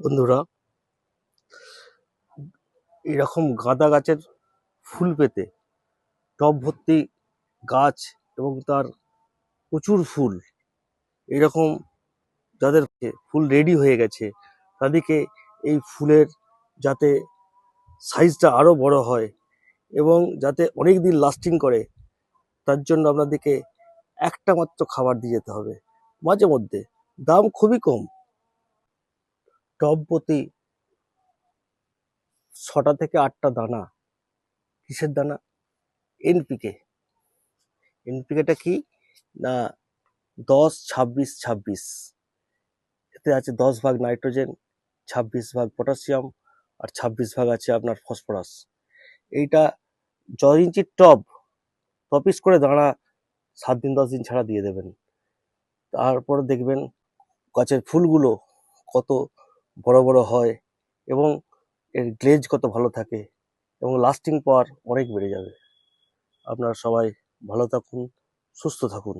বন্ধুরা, এরকম গাঁদা গাছের ফুল পেতে টব ভর্তি গাছ এবং তার প্রচুর ফুল, এরকম যাদের ফুল রেডি হয়ে গেছে, তাদেরকে এই ফুলের যাতে সাইজটা আরও বড় হয় এবং যাতে অনেক দিন লাস্টিং করে, তার জন্য আপনাদেরকে একটা মাত্র খাবার দিয়ে যেতে হবে। মাঝে মধ্যে দাম খুবই কম টব প্রতি ছটা থেকে আটটা দানা। কিসের দানা? এনপিকে। এনপিকেটা কি? না, দশ ছাব্বিশ ছাব্বিশ। এতে আছে দশ ভাগ নাইট্রোজেন, ছাব্বিশ ভাগ পটাশিয়াম, আর ছাব্বিশ ভাগ আছে আপনার ফসফরাস। এইটা ছ ইঞ্চির টব টপিস করে দাঁড়া সাত দিন, দশ দিন ছাড়া দিয়ে দেবেন। তারপরে দেখবেন গাছের ফুলগুলো কত বড় বড় হয় এবং এর গ্লেজ কত ভালো থাকে এবং লাস্টিং পাওয়ার অনেক বেড়ে যাবে। আপনারা সবাই ভালো থাকুন, সুস্থ থাকুন।